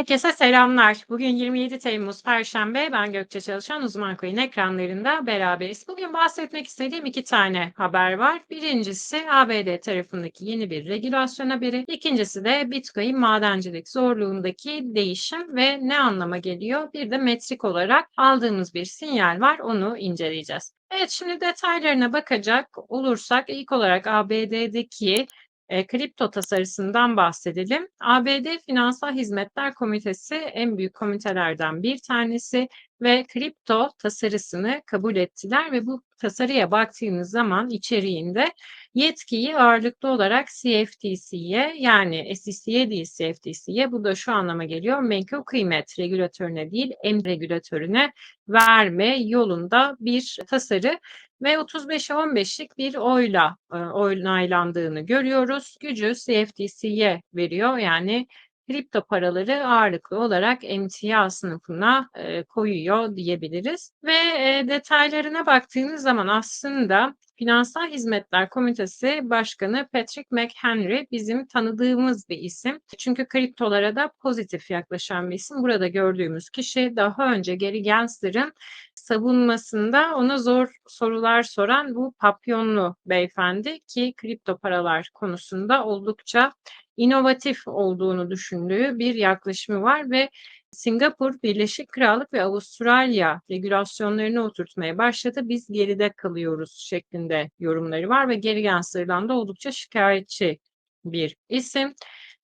Herkese selamlar. Bugün 27 Temmuz Perşembe. Ben Gökçe Çalışan Uzman Coin ekranlarında beraberiz. Bugün bahsetmek istediğim iki tane haber var. Birincisi ABD tarafındaki yeni bir regülasyon haberi. İkincisi de Bitcoin madencilik zorluğundaki değişim ve ne anlama geliyor? Bir de metrik olarak aldığımız bir sinyal var. Onu inceleyeceğiz. Evet şimdi detaylarına bakacak olursak ilk olarak ABD'deki e, kripto tasarısından bahsedelim. ABD Finansal Hizmetler Komitesi en büyük komitelerden bir tanesi ve kripto tasarısını kabul ettiler ve bu tasarıya baktığınız zaman içeriğinde yetkiyi ağırlıklı olarak CFTC'ye yani SEC'ye değil CFTC'ye bu da şu anlama geliyor. Menkul kıymet regülatörüne değil em regülatörüne verme yolunda bir tasarı ve 35'e 15'lik bir oyla e, görüyoruz. Gücü CFTC'ye veriyor. Yani kripto paraları ağırlıklı olarak emtia sınıfına e, koyuyor diyebiliriz. Ve e, detaylarına baktığınız zaman aslında Finansal Hizmetler Komitesi Başkanı Patrick McHenry bizim tanıdığımız bir isim. Çünkü kriptolara da pozitif yaklaşan bir isim. Burada gördüğümüz kişi daha önce Gary Gensler'ın savunmasında ona zor sorular soran bu papyonlu beyefendi ki kripto paralar konusunda oldukça inovatif olduğunu düşündüğü bir yaklaşımı var ve Singapur, Birleşik Krallık ve Avustralya regülasyonlarını oturtmaya başladı. Biz geride kalıyoruz şeklinde yorumları var ve geri yansırılan da oldukça şikayetçi bir isim.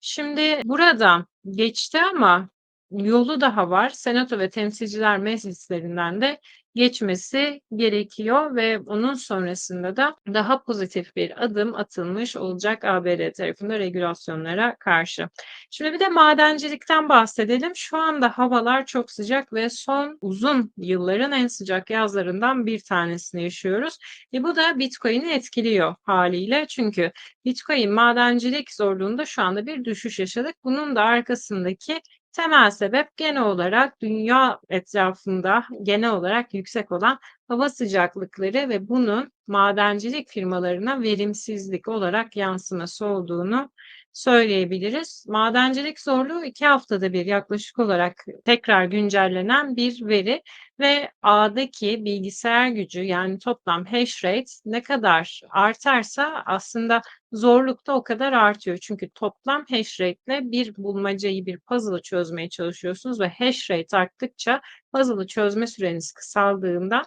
Şimdi burada geçti ama yolu daha var. Senato ve Temsilciler Meclislerinden de geçmesi gerekiyor ve onun sonrasında da daha pozitif bir adım atılmış olacak ABD tarafında regülasyonlara karşı. Şimdi bir de madencilikten bahsedelim. Şu anda havalar çok sıcak ve son uzun yılların en sıcak yazlarından bir tanesini yaşıyoruz. E bu da Bitcoin'i etkiliyor haliyle. Çünkü Bitcoin madencilik zorluğunda şu anda bir düşüş yaşadık. Bunun da arkasındaki Temel sebep genel olarak dünya etrafında genel olarak yüksek olan hava sıcaklıkları ve bunun madencilik firmalarına verimsizlik olarak yansıması olduğunu söyleyebiliriz. Madencilik zorluğu iki haftada bir yaklaşık olarak tekrar güncellenen bir veri ve ağdaki bilgisayar gücü yani toplam hash rate ne kadar artarsa aslında zorluk da o kadar artıyor. Çünkü toplam hash rate ile bir bulmacayı, bir puzzle'ı çözmeye çalışıyorsunuz ve hash rate arttıkça puzzle'ı çözme süreniz kısaldığında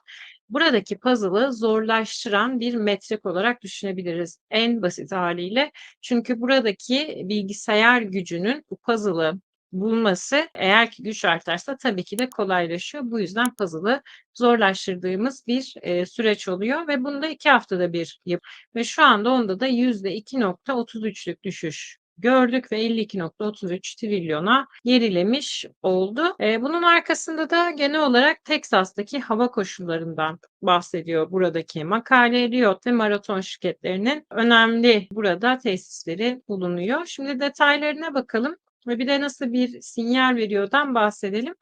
buradaki puzzle'ı zorlaştıran bir metrik olarak düşünebiliriz en basit haliyle. Çünkü buradaki bilgisayar gücünün bu puzzle'ı bulması eğer ki güç artarsa tabii ki de kolaylaşıyor. Bu yüzden puzzle'ı zorlaştırdığımız bir e, süreç oluyor ve bunu da iki haftada bir yap ve şu anda onda da %2.33'lük düşüş gördük ve 52.33 trilyona gerilemiş oldu. E, bunun arkasında da genel olarak Teksas'taki hava koşullarından bahsediyor buradaki makale. Riot ve maraton şirketlerinin önemli burada tesisleri bulunuyor. Şimdi detaylarına bakalım ve bir de nasıl bir sinyal veriyordan bahsedelim.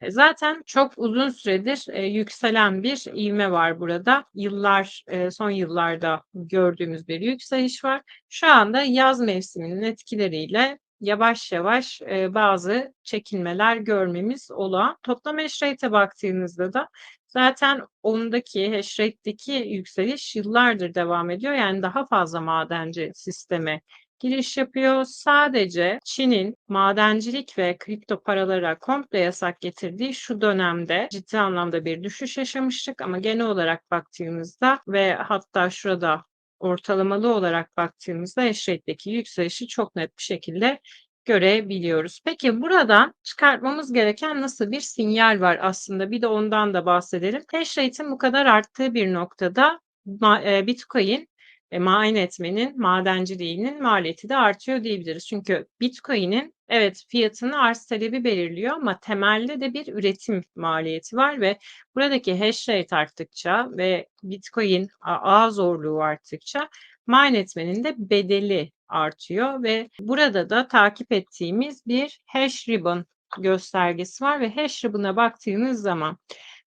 E, zaten çok uzun süredir e, yükselen bir ivme var burada. Yıllar, e, son yıllarda gördüğümüz bir yükseliş var. Şu anda yaz mevsiminin etkileriyle yavaş yavaş e, bazı çekilmeler görmemiz olan. Toplam hash rate'e baktığınızda da zaten ondaki hash rate'deki yükseliş yıllardır devam ediyor. Yani daha fazla madenci sisteme giriş yapıyor. Sadece Çin'in madencilik ve kripto paralara komple yasak getirdiği şu dönemde ciddi anlamda bir düşüş yaşamıştık ama genel olarak baktığımızda ve hatta şurada ortalamalı olarak baktığımızda eşretteki yükselişi çok net bir şekilde görebiliyoruz. Peki buradan çıkartmamız gereken nasıl bir sinyal var aslında? Bir de ondan da bahsedelim. Hash rate'in bu kadar arttığı bir noktada Bitcoin e, mine etmenin, madenciliğinin maliyeti de artıyor diyebiliriz. Çünkü Bitcoin'in evet fiyatını arz talebi belirliyor ama temelde de bir üretim maliyeti var ve buradaki hash rate arttıkça ve Bitcoin ağ zorluğu arttıkça mine etmenin de bedeli artıyor ve burada da takip ettiğimiz bir hash ribbon göstergesi var ve hash ribbon'a baktığınız zaman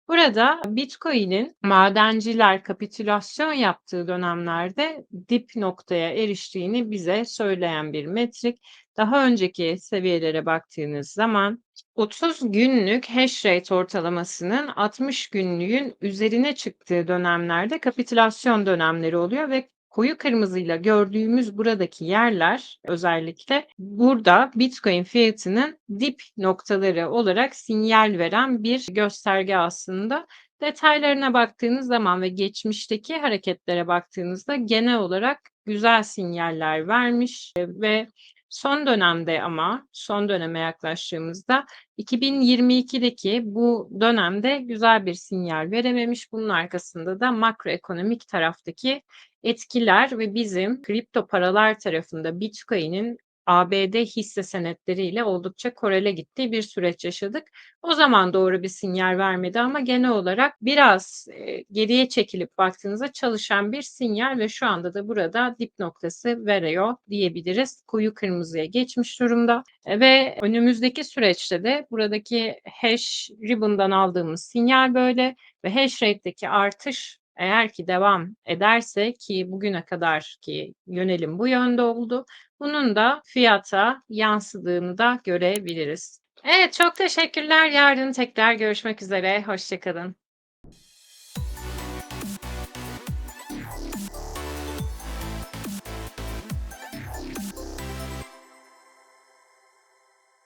Burada Bitcoin'in madenciler kapitülasyon yaptığı dönemlerde dip noktaya eriştiğini bize söyleyen bir metrik. daha önceki seviyelere baktığınız zaman 30 günlük hash rate ortalamasının 60 günlüğün üzerine çıktığı dönemlerde kapitülasyon dönemleri oluyor ve koyu kırmızıyla gördüğümüz buradaki yerler özellikle burada Bitcoin fiyatının dip noktaları olarak sinyal veren bir gösterge aslında. Detaylarına baktığınız zaman ve geçmişteki hareketlere baktığınızda genel olarak güzel sinyaller vermiş e, ve son dönemde ama son döneme yaklaştığımızda 2022'deki bu dönemde güzel bir sinyal verememiş. Bunun arkasında da makroekonomik taraftaki etkiler ve bizim kripto paralar tarafında Bitcoin'in ABD hisse senetleriyle oldukça korele gittiği bir süreç yaşadık. O zaman doğru bir sinyal vermedi ama genel olarak biraz e, geriye çekilip baktığınızda çalışan bir sinyal ve şu anda da burada dip noktası veriyor diyebiliriz. Koyu kırmızıya geçmiş durumda E, ve önümüzdeki süreçte de buradaki hash ribbon'dan aldığımız sinyal böyle ve hash rate'deki artış eğer ki devam ederse ki bugüne kadar ki yönelim bu yönde oldu. Bunun da fiyata yansıdığını da görebiliriz. Evet çok teşekkürler. Yarın tekrar görüşmek üzere. Hoşça kalın.